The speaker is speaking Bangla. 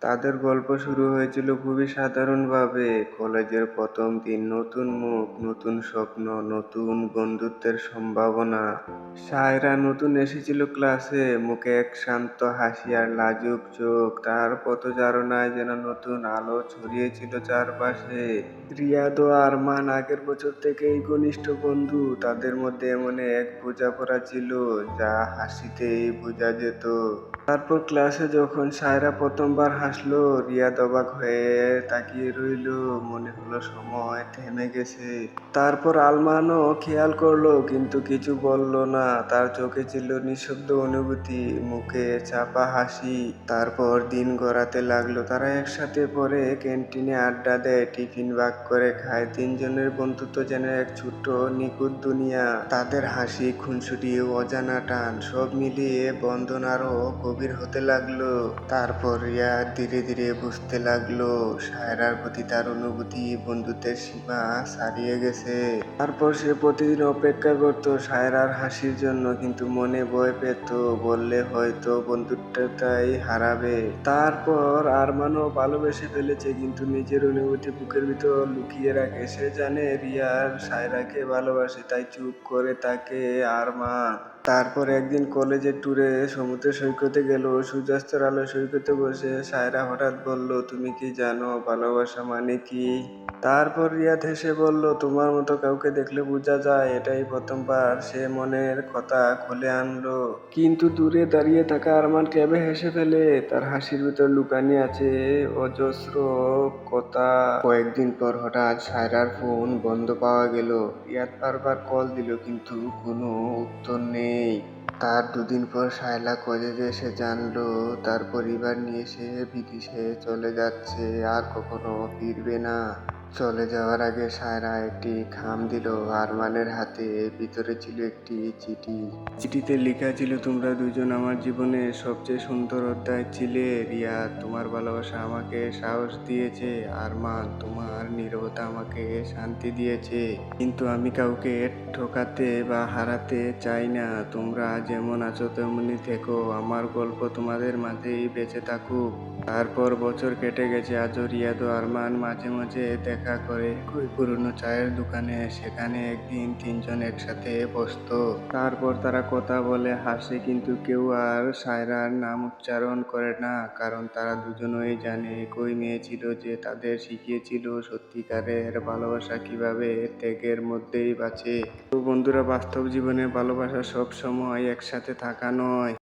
তাদের গল্প শুরু হয়েছিল খুবই সাধারণভাবে। কলেজের প্রথম দিন নতুন মুখ, নতুন স্বপ্ন, নতুন বন্ধুত্বের সম্ভাবনা। সায়রা নতুন এসেছিল ক্লাসে, মুখে এক শান্ত হাসি আর লাজুক চোখ। তার পথচারণায় যেন নতুন আলো ছড়িয়েছিল চারপাশে। রিয়াদ ও আরমান আগের বছর থেকেই ঘনিষ্ঠ বন্ধু। তাদের মধ্যে এমন এক বোঝাপড়া ছিল, যা হাসিতেই বোঝা যেত। তারপর ক্লাসে যখন সায়রা প্রথমবার হাসলো, রিয়াদ অবাক হয়ে তাকিয়ে রইল। মনে হলো সময় থেমে গেছে। তারপর আলমানও খেয়াল করল, কিন্তু কিছু বলল না। তার চোখে ছিল নিঃশব্দ অনুভূতি, মুখে চাপা হাসি। তারপর দিন গড়াতে লাগল। তারা একসাথে পরে ক্যান্টিনে আড্ডা দেয়, টিফিন ভাগ করে খায়। তিনজনের বন্ধুত্ব যেন এক ছোট্ট, নিখুঁত দুনিয়া। তাদের হাসি, খুনসুটি, অজানা টান, সব মিলিয়ে বন্ধন আরও গভীর হতে লাগল, তারপর রিয়া ধীরে ধীরে বুঝতে লাগল, সায়রার প্রতি তার অনুভূতি বন্ধুত্বের সীমা ছাড়িয়ে গেছে। তারপর সে প্রতিদিন অপেক্ষা করত সায়রার হাসির জন্য, কিন্তু মনে ভয় পেত, বললে হয়তো বন্ধুত্বটাই হারাবে। তারপর আরমানও ভালোবেসে ফেলেছে, কিন্তু নিজের অনুভূতি বুকের ভিতর লুকিয়ে রাখে। সে জানে রিয়ার সায়রাকে ভালোবাসে, তাই চুপ করে তাকে আরমান। তারপর একদিন কলেজের ট্যুরে সমুদ্র সৈকতে গেল, সূর্যাস্তের আলো সৈকতে বসে। সায়রা হঠাৎ বলল, তুমি কি জানো, ভালোবাসা মানে কি? তারপর রিয়াদ হেসে বলল, তোমার মতো কাউকে দেখলে বোঝা যায়, এটাই প্রথমবার। সে মনের কথা খুলে আনলো। কিন্তু দূরে দাঁড়িয়ে থাকা আরমান ক্যাবে হেসে ফেলে। তার হাসির ভিতর লুকানি আছে, অজস্র কথা। কয়েকদিন পর হঠাৎ সায়রার ফোন বন্ধ পাওয়া গেল। রিয়াদ বারবার কল দিল, কিন্তু কোনো উত্তর নেই। তার দুদিন পর শায়লা কলেজে এসে জানল, তার পরিবার নিয়ে সে বিদেশে চলে যাচ্ছে, আর কখনো ফিরবে না। চলে যাওয়ার আগে সায়রা একটি খাম দিল। আরমানের হাতে ভিতরে ছিল একটি চিঠি। চিঠিতে লেখা ছিল, তোমরা দুজন আমার জীবনে সবচেয়ে সুন্দর অধ্যায় ছিলে। রিয়া, তোমার ভালোবাসা আমাকে সাহস দিয়েছে। আরমান, তোমার নীরবতা আমাকে শান্তি দিয়েছে। কিন্তু আমি কাউকে ঠকাতে বা হারাতে চাই না। তোমরা যেমন আছো তেমনই থেকো। আমার গল্প তোমাদের মাঝেই বেঁচে থাকুক। তারপর বছর কেটে গেছে। আজও রিয়াদ আরমান মাঝে মাঝে দেখা করে ওই পুরনো চায়ের দোকানে সেখানে একদিন তিনজন একসাথে বসতো। তারপর তারা কথা বলে, হাসে কিন্তু কেউ আর সায়রার নাম উচ্চারণ করে না, কারণ তারা দুজনই জানে একই মেয়ে ছিল যে তাদের শিখিয়েছিল সত্যিকারের ভালোবাসা কীভাবে ত্যাগের মধ্যেই বাঁচে। তো বন্ধুরা, বাস্তব জীবনে ভালোবাসা সব সময় একসাথে থাকা নয়।